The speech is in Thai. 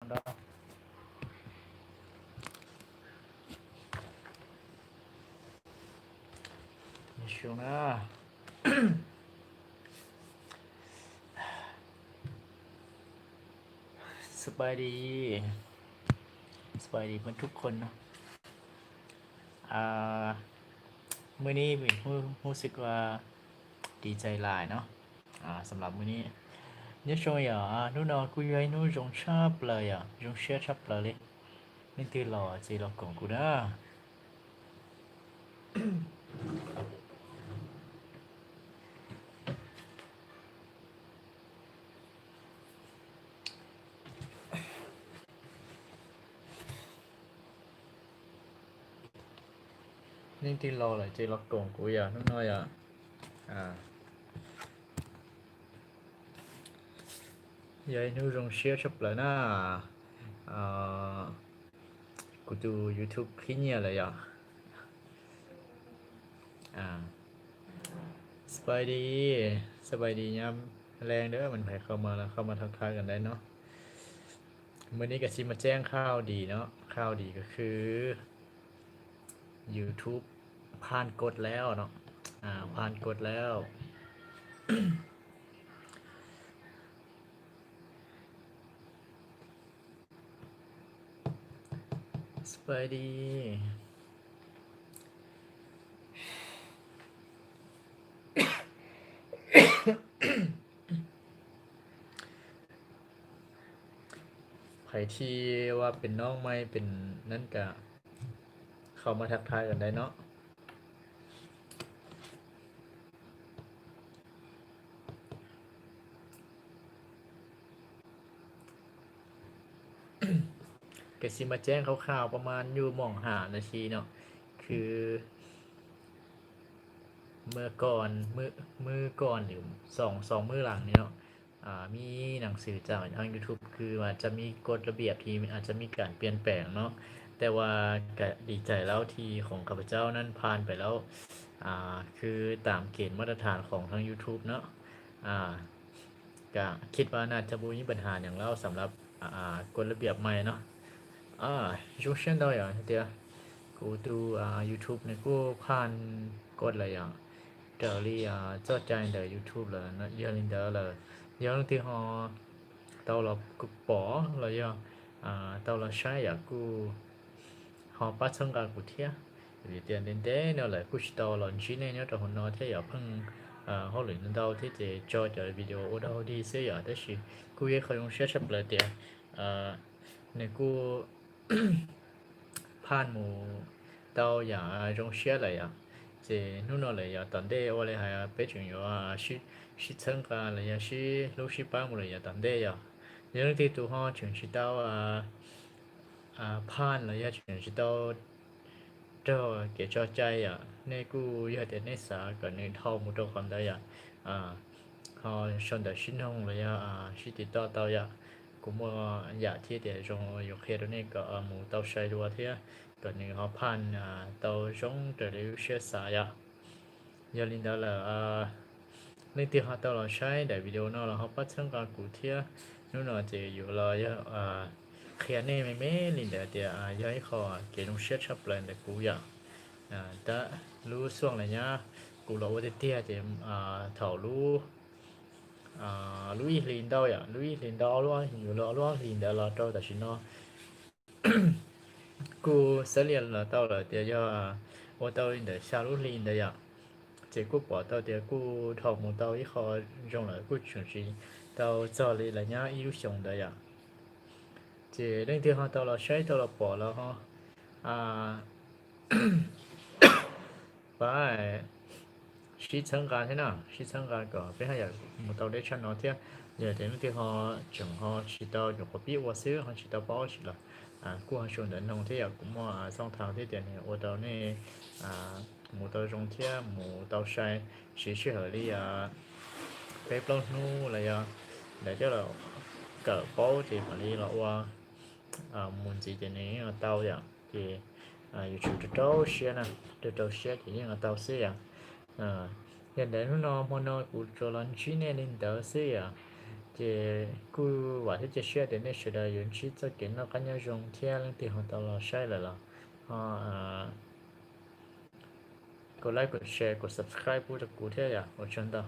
đó Nhìn xuống đó สบายดีสบายดีเพื่อนทุกคนเนาะอ่ามื้อนี้มีรู้รู้สึกว่าดีใจหลายเนาะอ่าสำหรับมื้อนี้ นี่ช่วยอะนู่นน่ะกูยัยนู่นจงชอบเลยอะจงเชื่อชอบเลยนี่ตีหล่อจีหลอกงกูนะ nhưng tin lo là chỉ lọc cổng của giờ nó nói à à vậy nếu dùng share shop lại na à của tu YouTube khi nhiều là giờ à สบายดีสบายดียามแรงเด้อมันไปเข้ามาแล้วเข้ามาทักทายกันได้เนาะมื่อนี้ก็ชิมาแจ้งข่าวดีเนาะข่าวดีก็คือ YouTube ผ่านกดแล้วเนาะอ่าผ่านกดแล้ว สบายดี ใครที่ว่าเป็นน้องไม่เป็นนั่นกะ เข้ามาทักทายกันได้เนาะ ก็สิมาแจ้งคร่าวๆประมาณอยู่หมองหานาทีเนาะคือ เมื่อก่อนมือมือก่อนหรือสองสองมือหลังเนี่ยเนาะมีหนังสือจากทาง YouTube คือว่าจะมีกฎระเบียบที่อาจจะมีการเปลี่ยนแปลงเนาะแต่ว่าก็ดีใจแล้วที่ของข้าพเจ้านั้นผ่านไปแล้วอ่าคือตามเกณฑ์มาตรฐานของทาง YouTube เนาะอ่าก็คิดว่าน่าจะบ่มีปัญหาอย่างแล้วสำหรับกฎระเบียบใหม่เนาะ อ่ายุคเช่นเดียวอย่าเดียวกูดูอ่า YouTube เนี่ยกูผ่านกดอะไรอย่างเดี๋ยวลีอ่าเจ้าใจเดี๋ยว YouTube เลยนะเยอะลินเดอร์เลยเยอะที่หอเตาเรากูป๋อเลยอ่างอ่าตาเราใช้อย่างกูหอปัดสังกัดกูเทียหรือเดี๋ยนเดนเดเนี่ยแหละกูชิตอหลอนชิ้นเนี่ยแต่หัวนอนเที่ยอย่าเพิ่ง呃，后来呢，到这些做的 video，我到这些呀，但是，我也可以用写出来的，呃，那个。盼母到呀，中学了呀，这努诺了呀，当代我嘞还要北京有啊，是是参加了呀，是六十八亩了呀，当代呀，人的都好全是到啊啊盼了呀，全是到到给招ใจ呀，那股要的那啥，跟那套木头看到呀，啊，好上的新农了呀，啊，是的到到呀。ูมอยากที่เดียวจงยกเฮดนี่ก็หมูเต้าใช้ตัวเทียตัวนี้เขาพันเต้าจงเดี๋ยวเชื่อสายยาลินดาละเล่นที่หาเต้าเราใช้แต่วิดีโอนั้นเราเขาปัจจุบันกูเทียนู่นเราจะอยู่เราเยอะอ่าเขียนเนี่ยไม่แม่ลินดาเดียวอ่าย้อยคอเกี่ยนุเชื่อชับแปลงแต่กูอยากอ่าแต่รู้ส่วนอะไรเนี้ยกูเราว่าเทียเจมอ่าเท่ารู้ à lúa liền đâu vậy lúa liền đâu luôn nhiều lọ luôn liền đã lọ trâu tại chuyện nó cô sẽ liền là tao là để cho à, ô tao để xa lúa liền đấy vậy chỉ cô bỏ tao để cô thầu một tao ít khó trong là cô chuẩn bị tao cho lên là nhá yêu sống đấy vậy chỉ đến thứ hai tao là sai tao là bỏ là ha à phải sĩ chân cả thế nào sĩ chân cả có phải hay là một tàu để cho nó thế giờ đến cái họ chẳng họ chỉ tàu dùng có biết qua xíu họ chỉ tàu bao chỉ là à cô họ chuẩn đến nông thế à cũng mà xong thảo thế tiền này ô tàu này à một tàu trong thế một tàu sai chỉ chỉ hợp lý à bếp lâu nu là à để cho là cỡ bao thì hợp lý là qua à muốn gì tiền này tàu vậy thì à YouTube từ đầu xe nè từ đầu xe thì những tàu xe à Ờ, à nhân đến nó mua nó cụ cho lần chi nên lên xí à. Thì cụ và thế chỉ xe đến đây sửa đời yến chi cho thì hoàn toàn là sai là là à ờ, ờ, cô like, cô share, cô subscribe của cụ thế à. Của chân đâu